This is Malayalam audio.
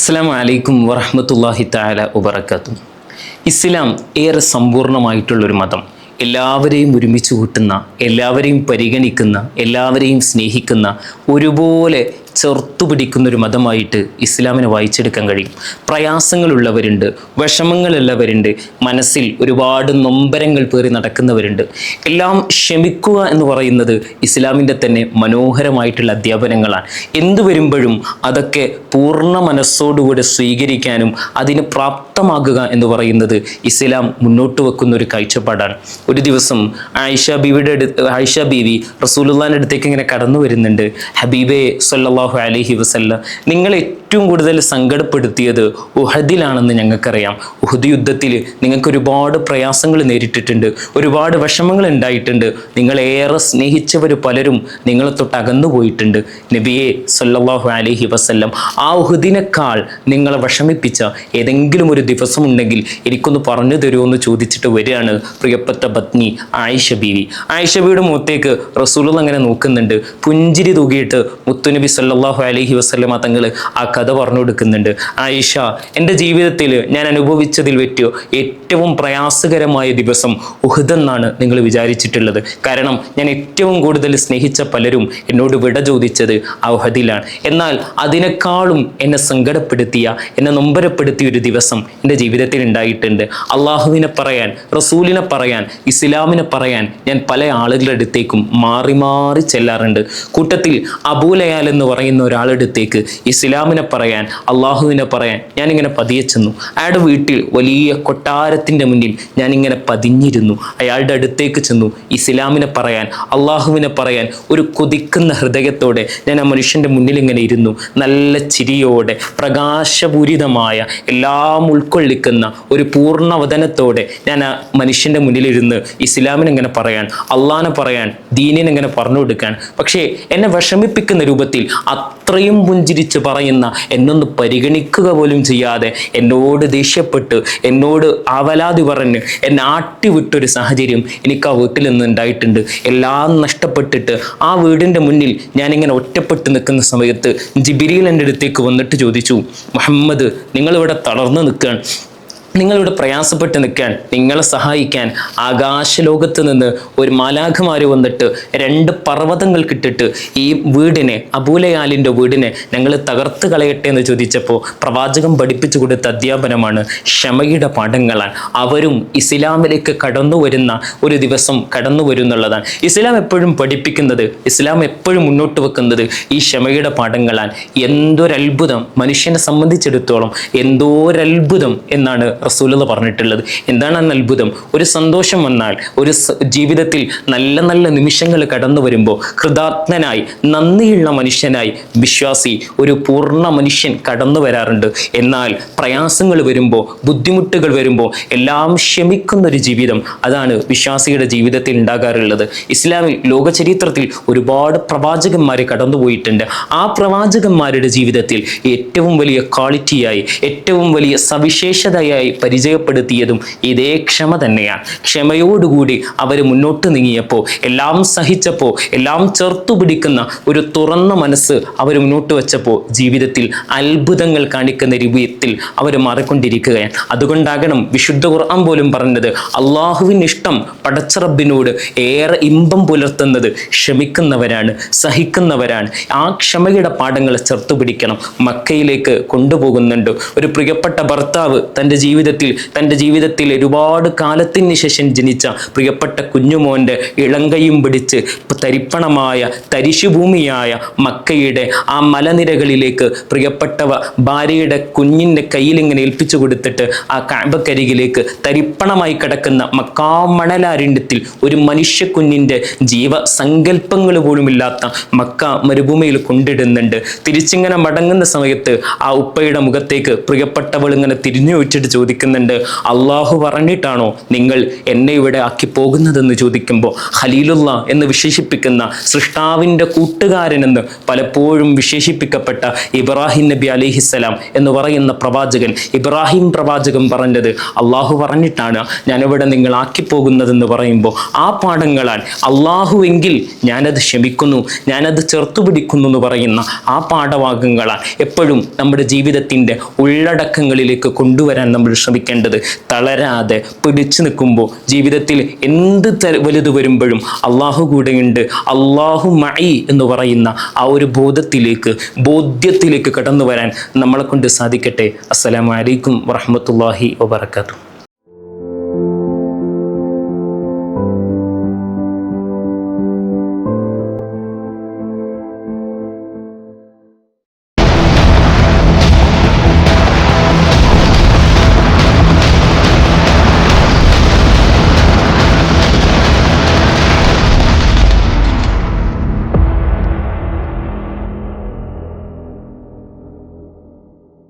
അസ്സാം അലൈക്കും വറഹമത്തല്ലാഹി താല ഉബറക്കാത്തു ഇസ്ലാം ഏറെ സമ്പൂർണമായിട്ടുള്ളൊരു മതം. എല്ലാവരെയും ഒരുമിച്ച് കൂട്ടുന്ന എല്ലാവരെയും പരിഗണിക്കുന്ന എല്ലാവരെയും സ്നേഹിക്കുന്ന ഒരുപോലെ ചെറുത്തു പിടിക്കുന്ന ഒരു മതമായിട്ട് ഇസ്ലാമിനെ വായിച്ചെടുക്കാൻ കഴിയും. പ്രയാസങ്ങളുള്ളവരുണ്ട് വിഷമങ്ങളുള്ളവരുണ്ട് മനസ്സിൽ ഒരുപാട് നൊമ്പരങ്ങൾ പേറി നടക്കുന്നവരുണ്ട്. എല്ലാം ക്ഷമിക്കുക എന്ന് പറയുന്നത് ഇസ്ലാമിന്റെ തന്നെ മനോഹരമായിട്ടുള്ള അധ്യാപനങ്ങളാണ്. എന്തു വരുമ്പോഴും അതൊക്കെ പൂർണ മനസ്സോടുകൂടെ സ്വീകരിക്കാനും അതിന് പ്രാപ്തമാകുക എന്ന് പറയുന്നത് ഇസ്ലാം മുന്നോട്ട് വെക്കുന്ന ഒരു കാഴ്ചപ്പാടാണ്. ഒരു ദിവസം ആയിഷ ബീവിയുടെ അടുത്ത് ആയിഷ ബീവി റസൂലുള്ളാന്റെ അടുത്തേക്ക് ഇങ്ങനെ കടന്നു വരുന്നുണ്ട്. ഹബീബെ സല്ലല്ലാഹു അലഹി വസല്ല. നിങ്ങൾ ഏറ്റവും കൂടുതൽ സങ്കടപ്പെടുത്തിയത് ഉഹദിലാണെന്ന് ഞങ്ങൾക്കറിയാം. ഉഹദ് യുദ്ധത്തിൽ നിങ്ങൾക്ക് ഒരുപാട് പ്രയാസങ്ങൾ നേരിട്ടിട്ടുണ്ട്. ഒരുപാട് വിഷമങ്ങൾ ഉണ്ടായിട്ടുണ്ട്. നിങ്ങളേറെ സ്നേഹിച്ചവർ പലരും നിങ്ങളെ തൊട്ട് അകന്നു പോയിട്ടുണ്ട്. നബിയെ സല്ലാഹു അലഹി വസ്ല്ലം ആ ഉഹദിനേക്കാൾ നിങ്ങളെ വിഷമിപ്പിച്ച ഏതെങ്കിലും ഒരു ദിവസം ഉണ്ടെങ്കിൽ എനിക്കൊന്ന് പറഞ്ഞു തരുമോ എന്ന് ചോദിച്ചിട്ട് വരികയാണ് പ്രിയപ്പെട്ട പത്നി ആയിഷ ബീവി. ആയിഷ ബീവിയുടെ മുഖത്തേക്ക് റസൂൽ അങ്ങനെ നോക്കുന്നുണ്ട്. പുഞ്ചിരി തൂകിയിട്ട് മുത്തുനബി സല്ലാഹു അലഹി വസല്ലമ തങ്ങൾ ആ കഥ പറഞ്ഞു കൊടുക്കുന്നുണ്ട്. ആയിഷ എന്റെ ജീവിതത്തിൽ ഞാൻ അനുഭവിച്ചതിൽ പറ്റിയോ ഏറ്റവും പ്രയാസകരമായ ദിവസം ഉഹുദെന്നാണ് നിങ്ങൾ വിചാരിച്ചിട്ടുള്ളത്. കാരണം ഞാൻ ഏറ്റവും കൂടുതൽ സ്നേഹിച്ച പലരും എന്നോട് വിട ചോദിച്ചത് ആ ഉഹദിലാണ്. എന്നാൽ അതിനേക്കാളും എന്നെ സങ്കടപ്പെടുത്തിയ എന്നെ നൊമ്പരപ്പെടുത്തിയ ഒരു ദിവസം എന്റെ ജീവിതത്തിൽ ഉണ്ടായിട്ടുണ്ട്. അള്ളാഹുവിനെ പറയാൻ റസൂലിനെ പറയാൻ ഇസ്ലാമിനെ പറയാൻ ഞാൻ പല ആളുകളുടെ അടുത്തേക്കും മാറി മാറി ചെല്ലാറുണ്ട്. കൂട്ടത്തിൽ അബൂലയാൽ എന്ന് പറയുന്ന ഒരാളെടുത്തേക്ക് ഇസ്ലാമിനെ പറയാൻ അള്ളാഹുവിനെ പറയാൻ ഞാനിങ്ങനെ പതിയെ ചെന്നു. അയാളുടെ വീട്ടിൽ വലിയ കൊട്ടാരത്തിന്റെ മുന്നിൽ ഞാനിങ്ങനെ പതിഞ്ഞിരുന്നു. അയാളുടെ അടുത്തേക്ക് ചെന്നു. ഇസ്ലാമിനെ പറയാൻ അള്ളാഹുവിനെ പറയാൻ ഒരു കൊതിക്കുന്ന ഹൃദയത്തോടെ ഞാൻ ആ മനുഷ്യന്റെ മുന്നിൽ ഇങ്ങനെ ഇരുന്നു. നല്ല ചിരിയോടെ പ്രകാശപൂരിതമായ എല്ലാം ഉൾക്കൊള്ളിക്കുന്ന ഒരു പൂർണവതനത്തോടെ ഞാൻ ആ മനുഷ്യന്റെ മുന്നിലിരുന്ന് ഇസ്ലാമിനെങ്ങനെ പറയാൻ അള്ളാഹിനെ പറയാൻ ദീനിനെങ്ങനെ പറഞ്ഞു കൊടുക്കാൻ. പക്ഷേ എന്നെ വിഷമിപ്പിക്കുന്ന രൂപത്തിൽ അത്രയും പുഞ്ചിരിച്ച് പറയുന്ന എന്നൊന്ന് പരിഗണിക്കുക പോലും ചെയ്യാതെ എന്നോട് ദേഷ്യപ്പെട്ട് എന്നോട് അവലാതി പറഞ്ഞ് എന്നെ ആട്ടിവിട്ടൊരു സാഹചര്യം എനിക്ക് ആ വീട്ടിൽ നിന്ന് ഉണ്ടായിട്ടുണ്ട്. എല്ലാം നഷ്ടപ്പെട്ടിട്ട് ആ വീടിന്റെ മുന്നിൽ ഞാനിങ്ങനെ ഒറ്റപ്പെട്ട് നിൽക്കുന്ന സമയത്ത് ജിബിരിയിൽ എന്റെ അടുത്തേക്ക് വന്നിട്ട് ചോദിച്ചു മുഹമ്മദ് നിങ്ങളിവിടെ തളർന്ന് നിൽക്കുകയാണ്. നിങ്ങളിവിടെ പ്രയാസപ്പെട്ട് നിൽക്കാൻ നിങ്ങളെ സഹായിക്കാൻ ആകാശലോകത്ത് നിന്ന് ഒരു മാലാഖമാര് വന്നിട്ട് രണ്ട് പർവതങ്ങൾ കിട്ടിട്ട് ഈ വീടിനെ അബൂലയാലിന്റെ വീടിനെ ഞങ്ങൾ തകർത്ത് കളയട്ടെ എന്ന് ചോദിച്ചപ്പോൾ പ്രവാചകം പഠിപ്പിച്ചു കൊടുത്ത അധ്യാപനമാണ് ക്ഷമയുടെ പാഠങ്ങളാണ്. അവരും ഇസ്ലാമിലേക്ക് കടന്നു വരുന്ന ഒരു ദിവസം കടന്നു വരുന്നുള്ളതാണ് ഇസ്ലാം എപ്പോഴും പഠിപ്പിക്കുന്നത് ഇസ്ലാം എപ്പോഴും മുന്നോട്ട് വെക്കുന്നത് ഈ ക്ഷമയുടെ പാഠങ്ങളാണ്. എന്തൊരത്ഭുതം മനുഷ്യനെ സംബന്ധിച്ചിടത്തോളം എന്തോരത്ഭുതം എന്നാണ് റസൂലത പറഞ്ഞിട്ടുള്ളത്. എന്താണ് ആ അത്ഭുതം? ഒരു സന്തോഷം വന്നാൽ ഒരു ജീവിതത്തിൽ നല്ല നല്ല നിമിഷങ്ങൾ കടന്നു വരുമ്പോൾ കൃതാത്മനായി നന്ദിയുള്ള മനുഷ്യനായി വിശ്വാസി ഒരു പൂർണ മനുഷ്യൻ കടന്നു വരാറുണ്ട്. എന്നാൽ പ്രയാസങ്ങൾ വരുമ്പോൾ ബുദ്ധിമുട്ടുകൾ വരുമ്പോൾ എല്ലാം ക്ഷമിക്കുന്ന ഒരു ജീവിതം അതാണ് വിശ്വാസിയുടെ ജീവിതത്തിൽ ഉണ്ടാകാറുള്ളത്. ഇസ്ലാമിൽ ലോക ചരിത്രത്തിൽ ഒരുപാട് പ്രവാചകന്മാർ കടന്നുപോയിട്ടുണ്ട് ആ പ്രവാചകന്മാരുടെ ജീവിതത്തിൽ ഏറ്റവും വലിയ ക്വാളിറ്റിയായി ഏറ്റവും വലിയ സവിശേഷതയായി പരിചയപ്പെടുത്തിയതും ഇതേ ക്ഷമ തന്നെയാണ്. ക്ഷമയോടുകൂടി അവർ മുന്നോട്ട് നീങ്ങിയപ്പോൾ എല്ലാം സഹിച്ചപ്പോൾ എല്ലാം ചേർത്തു പിടിക്കുന്ന ഒരു തുറന്ന മനസ്സ് അവർ മുന്നോട്ട് വെച്ചപ്പോൾ ജീവിതത്തിൽ അത്ഭുതങ്ങൾ കാണിക്കുന്ന രൂപത്തിൽ അവർ മാറിക്കൊണ്ടിരിക്കുകയാണ്. അതുകൊണ്ടാകണം വിശുദ്ധ ഖുർആൻ പോലും പറഞ്ഞത് അള്ളാഹുവിന് ഇഷ്ടം പടച്ചറബിനോട് ഏറെ ഇമ്പം പുലർത്തുന്നത് ക്ഷമിക്കുന്നവരാണ് സഹിക്കുന്നവരാണ്. ആ ക്ഷമയുടെ പാഠങ്ങൾ ചേർത്ത് പിടിക്കണം. മക്കയിലേക്ക് കൊണ്ടുപോകുന്നുണ്ട്. ഒരു പ്രിയപ്പെട്ട ഭർത്താവ് തന്റെ ജീവിതത്തിൽ തന്റെ ജീവിതത്തിൽ ഒരുപാട് കാലത്തിന് ശേഷം ജനിച്ച പ്രിയപ്പെട്ട കുഞ്ഞുമോന്റെ ഇളങ്കയും പിടിച്ച് തരിപ്പണമായ തരിശുഭൂമിയായ മക്കയുടെ ആ മലനിരകളിലേക്ക് പ്രിയപ്പെട്ടവ ഭാര്യയുടെ കുഞ്ഞിന്റെ കയ്യിൽ ഇങ്ങനെ ഏൽപ്പിച്ചു കൊടുത്തിട്ട് ആ കാമ്പക്കരികിലേക്ക് തരിപ്പണമായി കിടക്കുന്ന മക്കാമണലാരണ്യത്തിൽ ഒരു മനുഷ്യ കുഞ്ഞിന്റെ ജീവസങ്കല്പങ്ങൾ പോലുമില്ലാത്ത മക്ക മരുഭൂമിയിൽ കൊണ്ടിടുന്നുണ്ട്. തിരിച്ചിങ്ങനെ മടങ്ങുന്ന സമയത്ത് ആ ഉപ്പയുടെ മുഖത്തേക്ക് പ്രിയപ്പെട്ടവൾ ഇങ്ങനെ തിരിഞ്ഞു വെച്ചിട്ട് ചോദിച്ചു ചോദിക്കുന്നുണ്ട്. അള്ളാഹു പറഞ്ഞിട്ടാണോ നിങ്ങൾ എന്നെ ഇവിടെ ആക്കി പോകുന്നതെന്ന് ചോദിക്കുമ്പോൾ? ഖലീലുള്ള എന്ന് വിശേഷിപ്പിക്കുന്ന സൃഷ്ടാവിന്റെ കൂട്ടുകാരനെന്ന് പലപ്പോഴും വിശേഷിപ്പിക്കപ്പെട്ട ഇബ്രാഹിം നബി അലിഹിസ്സലാം എന്ന് പറയുന്ന പ്രവാചകൻ ഇബ്രാഹിം പ്രവാചകൻ പറഞ്ഞത് അള്ളാഹു പറഞ്ഞിട്ടാണ് ഞാനിവിടെ നിങ്ങൾ ആക്കി പോകുന്നതെന്ന് പറയുമ്പോൾ. ആ പാഠങ്ങളാൽ അള്ളാഹുവെങ്കിൽ ഞാനത് ക്ഷമിക്കുന്നു ഞാനത് ചേർത്തു പിടിക്കുന്നു എന്ന് പറയുന്ന ആ പാഠഭാഗങ്ങളാൽ എപ്പോഴും നമ്മുടെ ജീവിതത്തിന്റെ ഉള്ളടക്കങ്ങളിലേക്ക് കൊണ്ടുവരാൻ നമ്മൾ ശ്രമിക്കേണ്ടത് തളരാതെ പിടിച്ചു നിൽക്കുമ്പോൾ ജീവിതത്തിൽ എന്ത് വലുത് വരുമ്പോഴും അള്ളാഹു കൂടെയുണ്ട്. അള്ളാഹു മൈ എന്ന് പറയുന്ന ആ ഒരു ബോധത്തിലേക്ക് ബോധ്യത്തിലേക്ക് കടന്നു വരാൻ നമ്മളെ കൊണ്ട് സാധിക്കട്ടെ. അസ്സലാമലൈക്കും അലൈക്കും വറഹ്മത്തുള്ളാഹി വബറകാതുഹു.